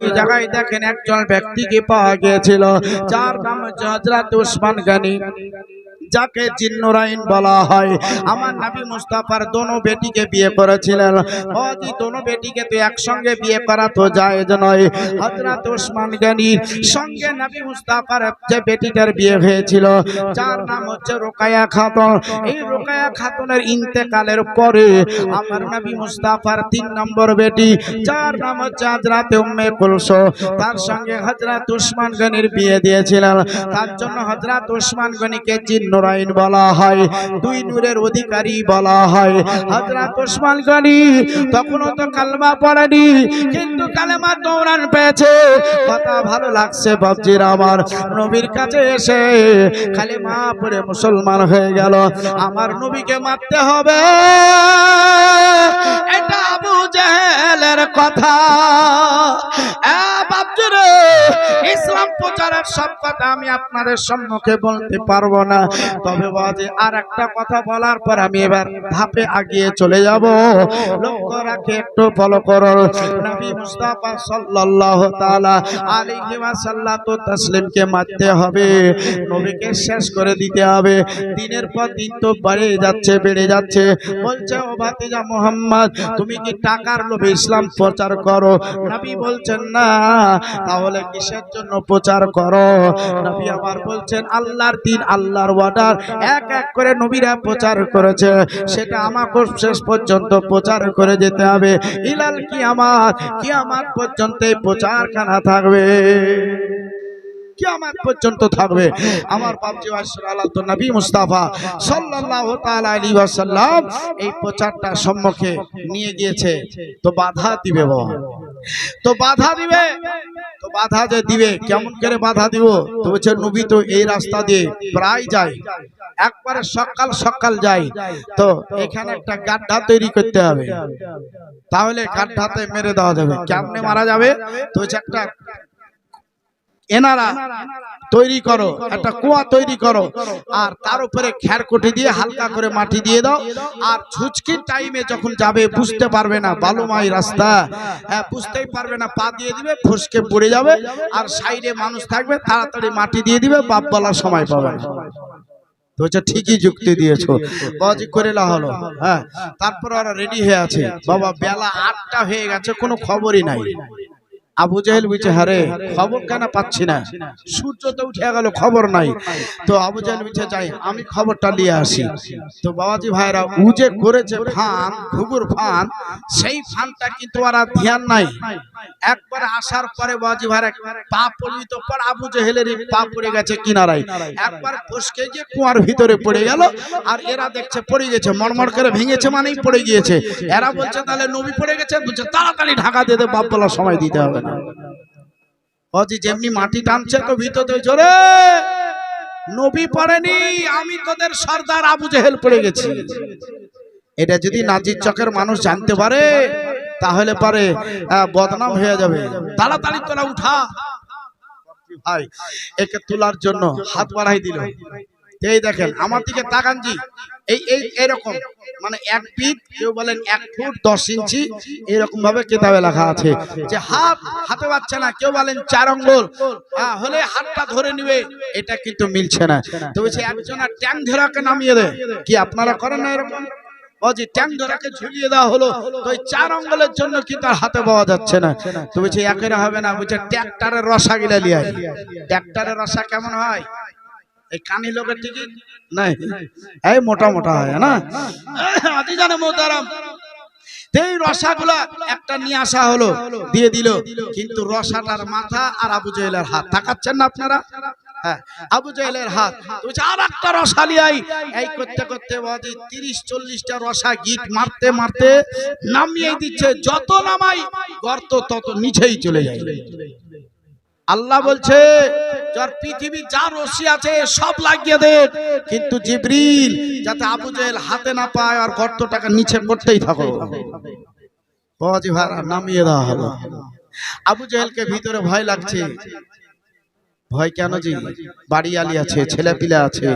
জায়গায় দেখেন একজন ব্যক্তিকে পাওয়া গিয়েছিল যার নাম হচ্ছে উসমান গানি। যাকে জিন্নুরাইন বলা হয়। আমার নাবি মুস্তাফার দোনো বেটিকে বিয়ে করেছিলেন। ওদি দোনো বেটিকে তো একসঙ্গে বিয়ে করা তো যায় নয়। হজরত উসমান গানির সঙ্গে নবী মুস্তাফার যে বেটিটার বিয়ে হয়েছিল, যার নাম হচ্ছে রোকায়া খাতুন। এই রোকায়া খাতুনের ইন্তেকালের পরে আমার নাবি মুস্তাফার তিন নম্বর বেটি, যার নাম হচ্ছে হজরত উম্মে কুলসো তার সঙ্গে হজরত উসমান গনির বিয়ে দিয়েছিলেন। তার জন্য হজরত উসমান গনিকে জিন্নুরাইন বলা হয়, দুই নূরের অধিকারী বলা হয়। হজরত উসমান গনি তখনও তো কালমা পড়েনি, কিন্তু কালেমা দৌড়ান পেয়েছে। কথা ভালো লাগছে বাবজির আমার। নবীর কাছে এসে কালেমা পড়ে মুসলমান হয়ে গেল। আমার নবীকে মারতে হবে। এটা আবু জেহেলের কথা। ইসলাম প্রচারের সব কথা আমি আপনাদের সম্মুখে বলতে পারব না। তবে বাজে আর একটা কথা বলার পর আমি এবার ধাপে আগিয়ে চলে যাব। লক্ষ্য রাখে, একটু ফলো করো নবী মুস্তাফা সাল্লাল্লাহু তাআলা আলাইহি ওয়াসাল্লাম তো তাসলিমকে মারতে হবে। নবীকে শেষ করে দিতে হবে। দিনের পর দিন তো বেড়ে যাচ্ছে বেড়ে যাচ্ছে। বলছে, ও ভাতিজা মোহাম্মদ, তুমি কি টাকার লোভে ইসলাম প্রচার করো? নবী বলছেন, না, তাহলে কিসের জন্য প্রচার করো? নবী আমার বলছেন, আল্লাহর দিন আল্লাহর ওয়ার্ডার এক এক করে নবীরা প্রচার করেছে। সেটা আমাকে শেষ পর্যন্ত প্রচার করে যেতে হবে। ইলাল কি আমার কি আমার পর্যন্ত এই প্রচারখানা থাকবে। কিয়ামাত পর্যন্ত থাকবে। আমার নবী মুস্তাফা তাআলা এই সম্মুখে নিয়ে গিয়েছে। তো বাধা দিবে বাবা তো বাধা দিবে? তো বাধা যে দিবে, কেমন করে বাধা দিব? তো বলছে, নবী তো এই রাস্তা দিয়ে প্রায় যায়। একবারে সকাল সকাল যাই তো এখানে একটা গাড্ডা তৈরি করতে হবে। তাহলে গাড্ডাতে মেরে দেওয়া যাবে। কেমনে মারা যাবে? তো একটা এনারা তৈরি করো, একটা কুয়া তৈরি করো, আর তার উপরে খ্যার কোটি দিয়ে হালকা করে মাটি দিয়ে দাও, আর ছুচকির টাইমে যখন যাবে, বুঝতে পারবে না, বালুমাই রাস্তা। হ্যাঁ বুঝতেই পারবে না, পা দিয়ে দিবে, ফুসকে পড়ে যাবে, আর সাইডে মানুষ থাকবে, তাড়াতাড়ি মাটি দিয়ে দিবে, বাপ বলার সময় পাবে তো ঠিকই যুক্তি দিয়েছ। করে হলো হ্যাঁ। তারপর ওরা রেডি হয়ে আছে। বাবা, বেলা আটটা হয়ে গেছে, কোনো খবরই নাই। আবু জাহেল বলছে হারে খবর কেন পাচ্ছি না? সূর্য তো উঠে গেল খবর নাই। তো আবু জাহেল বলছে যাই আমি খবরটা নিয়ে আসি। তো বাবাজি ভাইরা উ যে করেছে ফান ঘুঘুর ফান সেই ফানটা কিন্তু আর ধ্যান নাই। একবার আসার পরে বাবাজি ভাইরা পা পড়িত পর আবু জাহেলের পা পড়ে গেছে কিনারায়। একবার ফসকে গিয়ে কুয়ার ভিতরে পড়ে গেল আর এরা দেখছে পড়ে গেছে মরমর করে ভেঙেছে মানেই পড়ে গিয়েছে। এরা বলছে তাহলে নবী পড়ে গেছে। বলছে তাড়াতাড়ি ঢাকা দিয়ে দে বাপ বলার সময় দিতে হবে। না অজি যেমনি মাটি টানছে তো ভিতরে জোরে। নবী পড়েনি, আমি তোদের সর্দার আবু জেহেল পড়ে গেছি। এটা যদি নাজির চকের মানুষ জানতে পারে, তাহলে পারে বদনাম হয়ে যাবে। তাড়াতাড়ি তোরা উঠা। ভাই, একে তোলার জন্য হাত বাড়াই দিল। এই দেখেন, আমার দিকে তাকান জি। এই এই এরকম। মানে এক ফিট কেউ বলেন এক ফুট দশ ইঞ্চি এরকম ভাবে কেতাবে লেখা আছে। যে হাত হাতে পাচ্ছে না কেউ বলেন চার আঙ্গুল। আহ, হলে হাতটা ধরে নিবে এটা কিন্তু মিলছে না। তো বলছে একজন ট্যাং ধরাকে নামিয়ে দেয়। কি আপনারা করেন না এরকম? যে ট্যাং ঝুলিয়ে দেওয়া হলো চার জন্য কি তার হাতে পাওয়া যাচ্ছে না? হবে না বলছে রসা রসা কেমন হয়? এই কানি লোকের টিকিট? নাই। এই মোটা মোটা হয় না? আদি জানে মোতারাম এই রসাগুলা একটা নিয়ে আসা হলো দিয়ে দিল কিন্তু রসাটার মাথা আর আবু জেহেলের হাত। তাকাচ্ছেন না আপনারা? হ্যাঁ আবু জেহেলের হাত। আর একটা রসা লিয়াই এই করতে করতে বাদি তিরিশ চল্লিশটা রসা গিট মারতে মারতে নামিয়ে দিচ্ছে। যত নামাই গর্ত তত নিচেই চলে যায়। আল্লাহ বলছে যার পৃথিবী যা রশি আছে সব লাগিয়ে দে কিন্তু জিবরিল যাতে আবু জেহেল হাতে না পায় আর গর্তটাকে নিচে করতেই থাকো। বাবাজি ভাড়া নামিয়ে দেওয়া হলো। আবু জেহেলকে ভিতরে ভয় লাগছে। ভয় কেন জি? বাড়ি আলি আছে ছেলে পিলে আছে।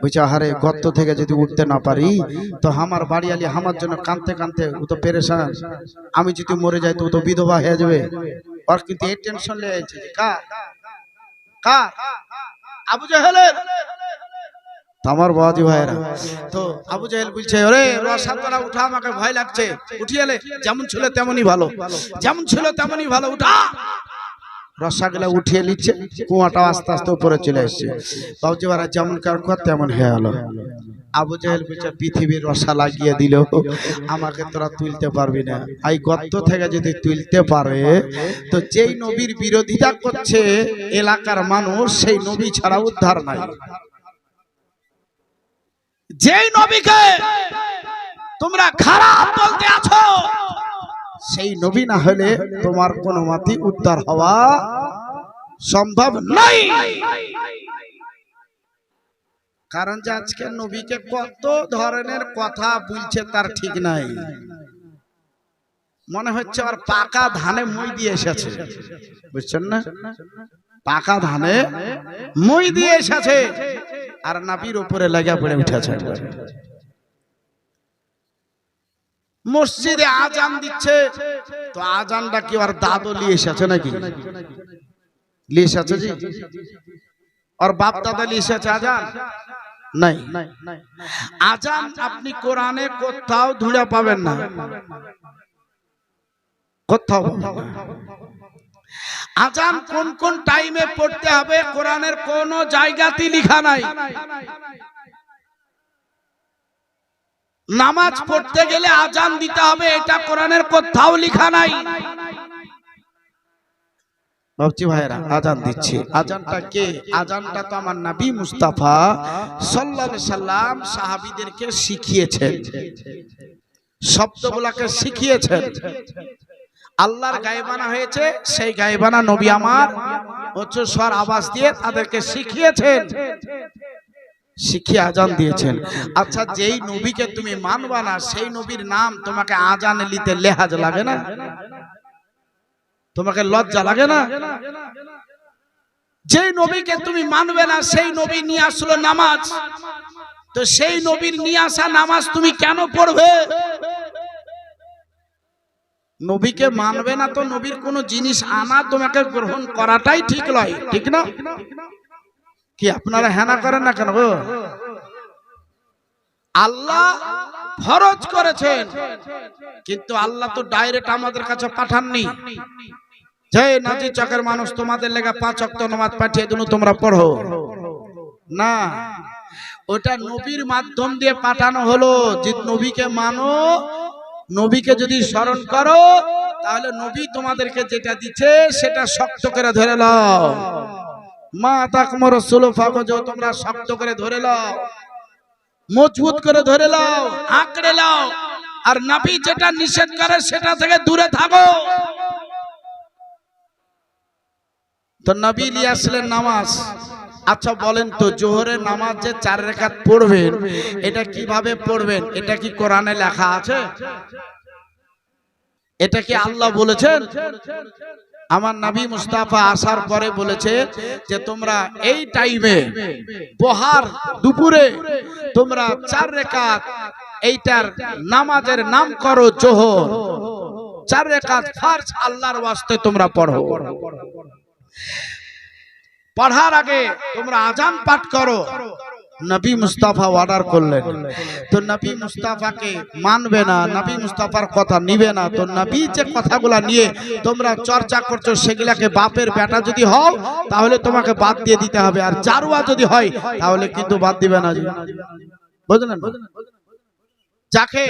বুঝছে হারে গর্ত থেকে যদি উঠতে না পারি তো আমার বাড়ি আলি আমার জন্য কানতে কানতে ও তো পেরেশান। আমি যদি মরে যাই তো ও তো বিধবা হয়ে যাবে। ওর কিন্তু এই টেনশন লেগেছে যে, কার? কার? আবু জাহেলের? আমার বাবাজি ভাইরা তো আবু জাহেল বলছে, ওরে রসাতলা উঠা, আমাকে ভয় লাগছে। উঠিয়েলে যেমন ছিল তেমনই ভালো। যেমন ছিল তেমনই ভালো, উঠা! রসাগুলা উঠিয়ে নিচ্ছে কুয়াটা আস্তে আস্তে উপরে চলে এসছে বাবুজি ভাইরা, যেমন কার কুয়া, তেমন হয়ে গেল। আবু জাহেল বলছে, পৃথিবীর রসা লাগিয়ে দিল। আমাকে তোরা তুলতে পারবি না। এই গর্ত থেকে যদি তুলতে পারে, তো যেই নবীর বিরোধিতা করছে এলাকার মানুষ, সেই নবী ছাড়া উদ্ধার নাই। যেই নবীকে তোমরা খারাপ বলতে আছো, সেই নবী না হলে তোমার কোনো মাতি উদ্ধার হওয়া সম্ভব নাই। কারণ যে আজকে নবীকে কত ধরনের কথা বলছে তার ঠিক নাই। মনে হচ্ছে আর পাকা ধানে মই দিয়ে এসেছে। বুঝছেন না? পাকা ধানে মই দিয়ে এসেছে। আর নাবির উপরে লাগা পড়ে উঠেছে। মসজিদে আজান দিচ্ছে। তো আজানটা কি আর দাদু নিয়ে এসেছে নাকি? নিয়ে এসেছে জি। আর বাপ দাদা নিয়ে এসেছে আজান? নাই। আজান আপনি কোরআনে কোথাও ধুড়ে পাবেন না। কোথাও আজান কোন কোন টাইমে পড়তে হবে, কোরআনের কোন জায়গাতে লেখা নাই। নামাজ পড়তে গেলে আজান দিতে হবে, এটা কোরআনের কোথাও লেখা নাই। ভাবছি ভাইরা আজান দিচ্ছে। আজানটা কে? আজানটা তো আমার নবী মুস্তাফা আলাইহি সাল্লাম সাহাবীদেরকে শিখিয়েছেন। শব্দগুলোকে শিখিয়েছেন। আল্লাহর গায়েবানা হয়েছে সেই গায়েবানা নবী আমার উচ্চ স্বর আওয়াজ দিয়ে তাদেরকে শিখিয়েছেন। শিখিয়ে আজান দিয়েছেন। আচ্ছা যেই নবীকে তুমি মানবা না সেই নবীর নাম তোমাকে আজান নিতে লেহাজ লাগে না? তোমাকে লজ্জা লাগে না? যেই নবীকে তুমি মানবে না, সেই নবী নিয়ে আসলো নামাজ। তো সেই নবীর নিয়ে আসা নামাজ তুমি কেন পড়বে? নবীকে মানবে না তো নবীর কোন জিনিস আনা তোমাকে গ্রহণ করাটাই ঠিক নয়, ঠিক না? কি আপনারা হেনা করেন না কেন আল্লাহ ফরজ করেছেন, কিন্তু আল্লাহ তো ডাইরেক্ট আমাদের কাছে পাঠাননি। যে নাজি চকের মানুষ, তোমাদের লেগে পাঁচ অক্ত নমাজ পাঠিয়ে দিল তোমরা পড়ো। না, ওটা নবীর মাধ্যম দিয়ে পাঠানো হলো। যে নবীকে মানো, নবীকে যদি স্মরণ করো, তাহলে নবী তোমাদেরকে যেটা দিচ্ছে, সেটা শক্ত করে ধরে নাও মা তাক তাকমর সুলো ফাগজ, তোমরা শক্ত করে ধরে নাও মজবুত করে ধরে নাও আঁকড়ে নাও আর নবী যেটা নিষেধ করে, সেটা থেকে দূরে থাকো। তো নবী নিয়ে আসলেন নামাজ। আচ্ছা বলেন তো, জোহরের নামাজ যে চার রেখাত পড়বেন, এটা কীভাবে পড়বেন? এটা কি কোরআনে লেখা আছে? এটা কি আল্লাহ বলেছেন? আমার নবী মুস্তাফা আসার পরে বলেছে যে, তোমরা এই টাইমে বহার দুপুরে তোমরা চার রেখাত এইটার নামাজের নাম করো জোহর। চার রেখাত ফার্স্ট আল্লাহর ওয়াস্তে তোমরা পড়ো। পড়ার আগে তোমরা আজান পাঠ করো। নবী মুস্তাফা অর্ডার করলেন। তো নবী মুস্তাফাকে মানবে না, নবী মুস্তাফার কথা নিবে না। তো নবী যে কথাগুলা নিয়ে তোমরা চর্চা করছ, সেগুলাকে বাপের বেটা যদি হও, তাহলে তোমাকে বাদ দিয়ে দিতে হবে। আর জারুয়া যদি হয়, তাহলে কিন্তু বাদ দিবে না। বুঝলেন? যাকে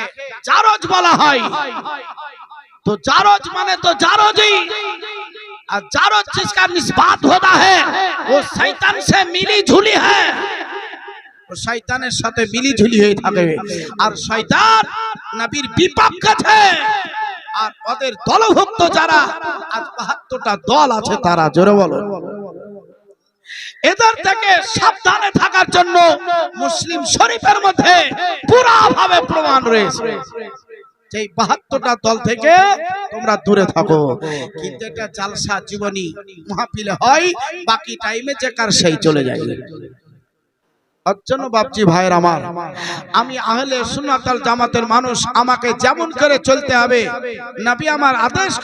জারজ বলা হয় तो जारोज माने तो जारोज ही और जारोज जिसका निस्बात होता है वो शैतान से मिली झुली है ও শয়তানের সাথে মিলি ঝুলি হয়ে থাকে আর শয়তান নবীর বিপক্ষে আর ওদের দলভুক্ত যারা আজ বাহাত্তরটা দল আছে তারা জোরে বলো এদের থেকে সাবধানে থাকার জন্য মুসলিম শরীফের মধ্যে পুরা ভাবে প্রমাণ রয়েছে সেই বাহাত্তরটা দল থেকে তোমরা দূরে থাকো। কিন্তু এটা জালসা জীবনী মহাপিলে হয়, বাকি টাইমে যে কার সেই চলে যায়। জন্য আমার, আমি আহলে মানুষ, আমাকে যেমন করে চলতে হবে আমার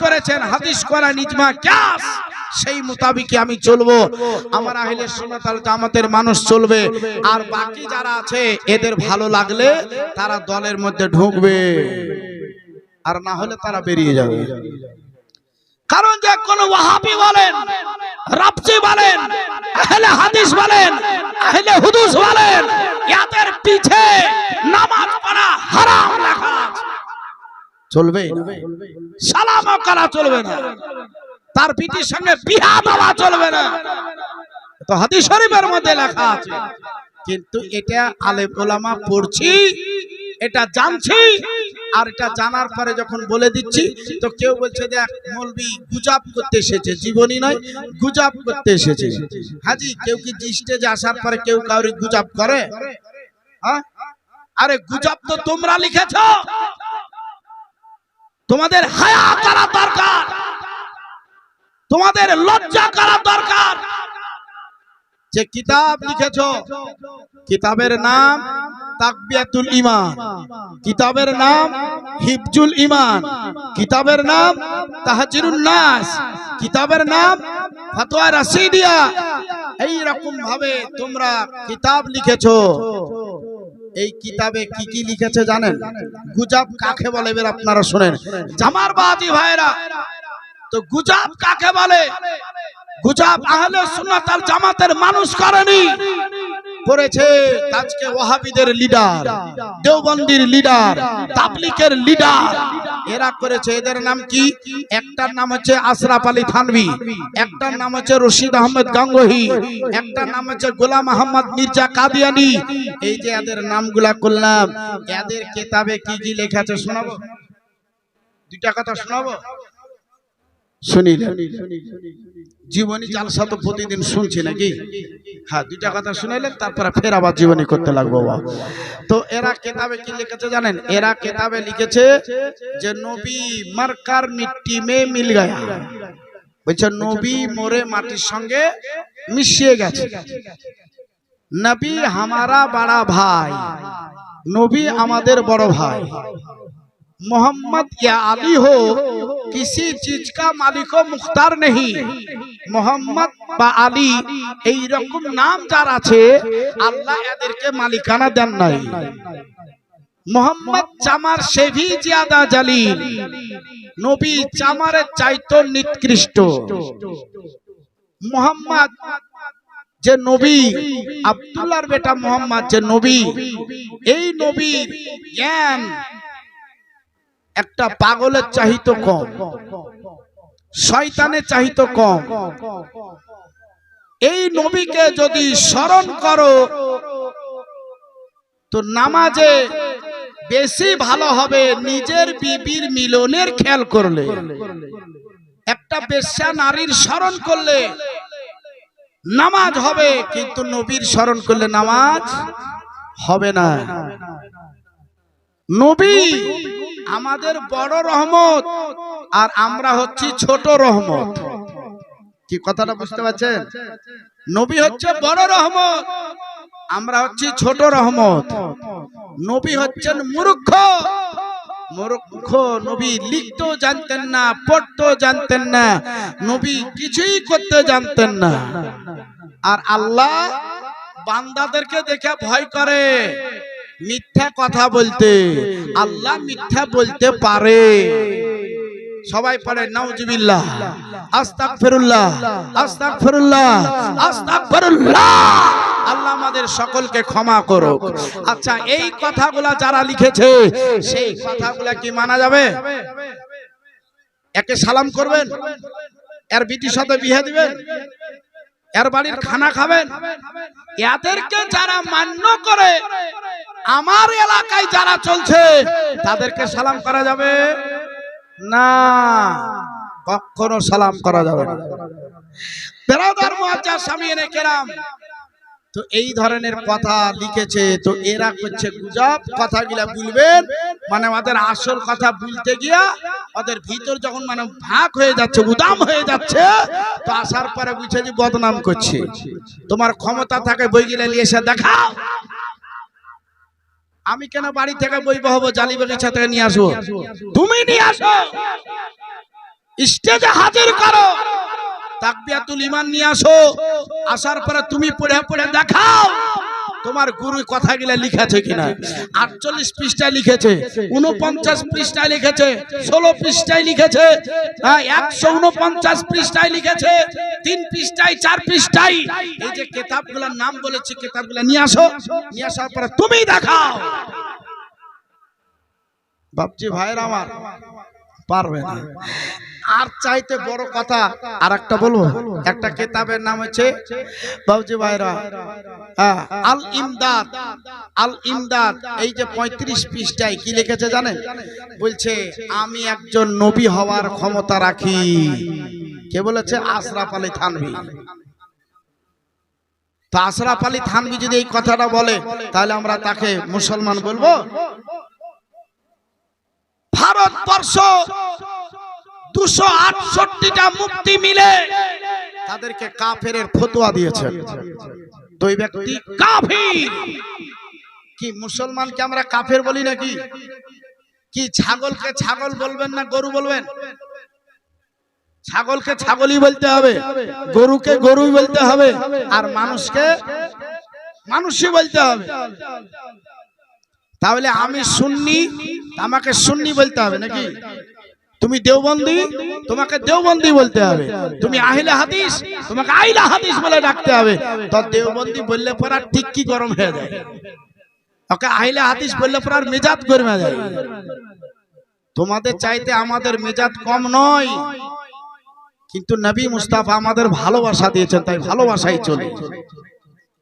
করেছেন, হাদিস করা নিজমা সেই আমি চলবো। আমার আহলে জামাতের মানুষ চলবে, আর বাকি যারা আছে, এদের ভালো লাগলে তারা দলের মধ্যে ঢুকবে। আর না হলে তারা বেরিয়ে যাবে। কারণ যে কোন ওয়াহাবি বলেন রাবজি বলেন আহলে হাদিস বলেন আহলে হুদুস বলেন ইয়াদের পিছে নামাজ পড়া হারাম লেখা। চলবে? সালাম করা চলবে না। তার পিঠির সঙ্গে বিহা দেওয়া চলবে না। তো হাদিস শরীফের মধ্যে লেখা আছে। কিন্তু এটা আলেম ওলামা পড়ছি এটা জানছি আর এটা জানার পরে যখন বলে দিচ্ছি, তো কেউ বলছে, দেখ, মৌলবি গুজাব করতে এসেছে, জীবনী নয়, গুজাব করতে এসেছে। হাজি, কেউ কি স্টেজে আসার পরে কেউ কাউরি গুজাব করে? হ্যাঁ? আরে, গুজাব তো তোমরা লিখেছ। তোমাদের হায়া করা দরকার। তোমাদের লজ্জা করা দরকার। যে কিতাব লিখেছ, কিতাবের নাম তাকবিয়াতুল ইমান কিতাবের নাম হিফজুল ইমান কিতাবের নাম তাহাজিরুন নাস। কিতাবের নাম ফতোয়া রাশিদিয়া। এই রকম ভাবে তোমরা কিতাব লিখেছো। এই কিতাবে কি কি লিখেছে জানেন? গুজাব কাকে বলে এবার আপনারা শুনেন। জামার বাজি ভাইরা তো গুজাব কাকে বলে? গুজাব আহলে সুন্নাত আল জামাতের মানুষ করেনি। করেছে আজকে ওয়াহাবিদের লিডার দেওবন্দির লিডার তাবলিকের লিডার এরা করেছে, এদের নাম কি? একটার নাম হচ্ছে আশরাফ আলী থানভি, একটার নাম হচ্ছে রশিদ আহমেদ গাঙ্গোহি, একটার নাম হচ্ছে গোলাম আহমদ মির্জা কাদিয়ানি। এই যে এদের নামগুলা করলাম, এদের কেতাবে কি কি লেখা আছে শোনাবো? দুইটা কথা শোনাবো? শুনিলেন। জীবনী জালসা তো প্রতিদিন শুনছি নাকি? হ্যাঁ দুইটা কথা শুনাইলেন, তারপরে ফের আবার জীবনী করতে লাগবো বাবা। তো এরা কেতাবে কি লিখেছে জানেন? এরা কেতাবে লিখেছে যে নবী মার্কার মিট্টি মে মিল গায়া বলছে, নবী মোরে মাটির সঙ্গে মিশিয়ে গেছে। নবী হামারা বাড়া ভাই। নবী আমাদের বড় ভাই। মোহাম্মদ ইয়া আলী হোক किसी चीज का मालिक ও মুখতার নেই মোহাম্মদ বা আলী এই রকম নাম যার আছে আল্লাহ এদেরকে মালিকানা দেন নাই মোহাম্মদ চামার সেভি জিয়াদা জালিল নবী চামারের চাইতো নিকৃষ্ট মোহাম্মদ যে নবী আব্দুল্লাহর বেটা মোহাম্মদ যে নবী এই নবীর জ্ঞান একটা পাগলের চাহিত কম, শয়তানের চাহিত কম। এই নবীকে যদি স্মরণ করো, তো নামাজে বেশি ভালো হবে নিজের বিবির মিলনের খেয়াল করলে। একটা বেশ্যা নারীর স্মরণ করলে নামাজ হবে, কিন্তু নবীর স্মরণ করলে নামাজ হবে না। নবী আমাদের বড় রহমত আর আমরা হচ্ছি ছোট রহমত। কি কথাটা বুঝতে পারছেন? নবী হচ্ছে বড় রহমত আমরা হচ্ছি ছোট রহমত। নবী হচ্ছেন মূর্খ মূর্খ নবী লিখতেও জানতেন না পড়তেও জানতেন না নবী কিছুই করতে জানতেন না। আর আল্লাহ বান্দাদেরকে দেখে ভয় করে। মিথ্যা কথা বলতে। আল্লাহ মিথ্যা বলতে পারে। সবাই পড়ে, নাউজুবিল্লাহ। আস্তাগফিরুল্লাহ আস্তাগফিরুল্লাহ আস্তাগফিরুল্লাহ। আল্লাহ আমাদের সকলকে ক্ষমা করো আচ্ছা এই কথাগুলা যারা লিখেছে, সেই কথাগুলা কি মানা যাবে? একে সালাম করবেন? এর বিটির সাথে বিয়ে দিবেন? এর বাড়ির খানা খাবেন? এদেরকে যারা মান্য করে, আমার এলাকায় যারা চলছে, তাদেরকে সালাম করা যাবে? না, কখনো সালাম করা যাবে না। বেরাদার মহাজার স্বামী এনে কেরাম তো এই ধরনের কথা লিখেছে, তো এরা করছে গুজব, কথাগুলা বলবেন মানে ওদের আসল কথা বলতে গিয়া ওদের ভিতর যখন মানে ভাগ হয়ে যাচ্ছে উদাম হয়ে যাচ্ছে, তো আসার পরে বুঝছে যে বদনাম করছে। তোমার ক্ষমতা থাকে বইগুলা নিয়ে এসে দেখাও। আমি কেন বাড়ি থেকে বই বহবো জালি বাগিচা থেকে নিয়ে আসব? তুমি নিয়ে আসো। স্টেজে হাজির করো। তাকবিয়াতুল ইমান নিয়ে আসো। আসার পরে তুমি পড়ে পড়ে দেখাও। তোমার গুরু কথাগুলা লিখেছে কিনা? আটচল্লিশ পৃষ্ঠায় লিখেছে উনপঞ্চাশ পৃষ্ঠায় লিখেছে ষোলো পৃষ্ঠায় লিখেছে হ্যাঁ, একশো উনপঞ্চাশ পৃষ্ঠায় লিখেছে তিন পৃষ্ঠায় চার পৃষ্ঠায়। এই যে কেতাবগুলোর নাম বলেছি কেতাবগুলো নিয়ে আসো। নিয়ে আসার পরে তুমি দেখাও। বাপজি ভাইয়ের আমার। পারবে না। আর চাইতে বড় কথা আর একটা বলব। একটা কেতাবের নাম হচ্ছে বাবুজি ভাইরা। হ্যাঁ, আল ইমদাদ। আল ইমদাদ এই যে পঁয়ত্রিশ পৃষ্ঠায় কি লিখেছে জানেন? বলছে আমি একজন নবী হওয়ার ক্ষমতা রাখি। কে বলেছে? আশরাফ আলী থানভি। তো আশরাফ আলী থানভি যদি এই কথাটা বলে তাহলে আমরা তাকে মুসলমান বলব? ভারতবর্ষ দুশো আটষট্টিটা মুক্তি মিলে তাদেরকে কাফের ফতোয়া দিয়েছেন। দুই ব্যক্তি কাফির। কি মুসলমানকে আমরা কাফের বলি নাকি? কি ছাগলকে ছাগল বলবেন না গরু বলবেন? ছাগলকে ছাগলই বলতে হবে, গরুকে গরুই বলতে হবে, আর মানুষকে মানুষই বলতে হবে। তাহলে আমি শুননি আমাকে শুননি বলতে হবে নাকি? তুমি দেওবন্দি তোমাকে দেওবন্দি বলতে হবে। তুমি আহিলে হাদিস তোমাকে আইলা হাদিস বলে ডাকতে হবে। তো দেওবন্দি বললে পর আর ঠিক কি গরম হয়ে যায়? ওকে আহিলে হাদিস বললে পর আর মেজাজ গরমে যায়। তোমাদের চাইতে আমাদের মেজাজ কম নয়। কিন্তু নবী মুস্তাফা আমাদের ভালোবাসা দিয়েছেন তাই ভালোবাসাই চলে।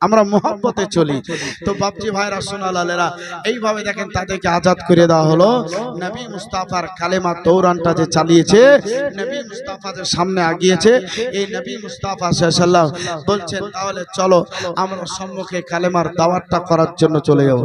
আমরা মোহাব্বতে চলি। তো বাপজি ভাইরা সোনালালেরা এইভাবে দেখেন তাদেরকে আজাদ করে দেওয়া হলো। নবী মুস্তাফার কালেমা তৌরানটা যে চালিয়েছে নবী মুস্তাফা যে সামনে আগিয়েছে এই নবী মুস্তাফা সাল্লাম বলছেন তাহলে চলো আমরা সম্মুখে কালেমার দাওয়াতটা করার জন্য চলে যাব।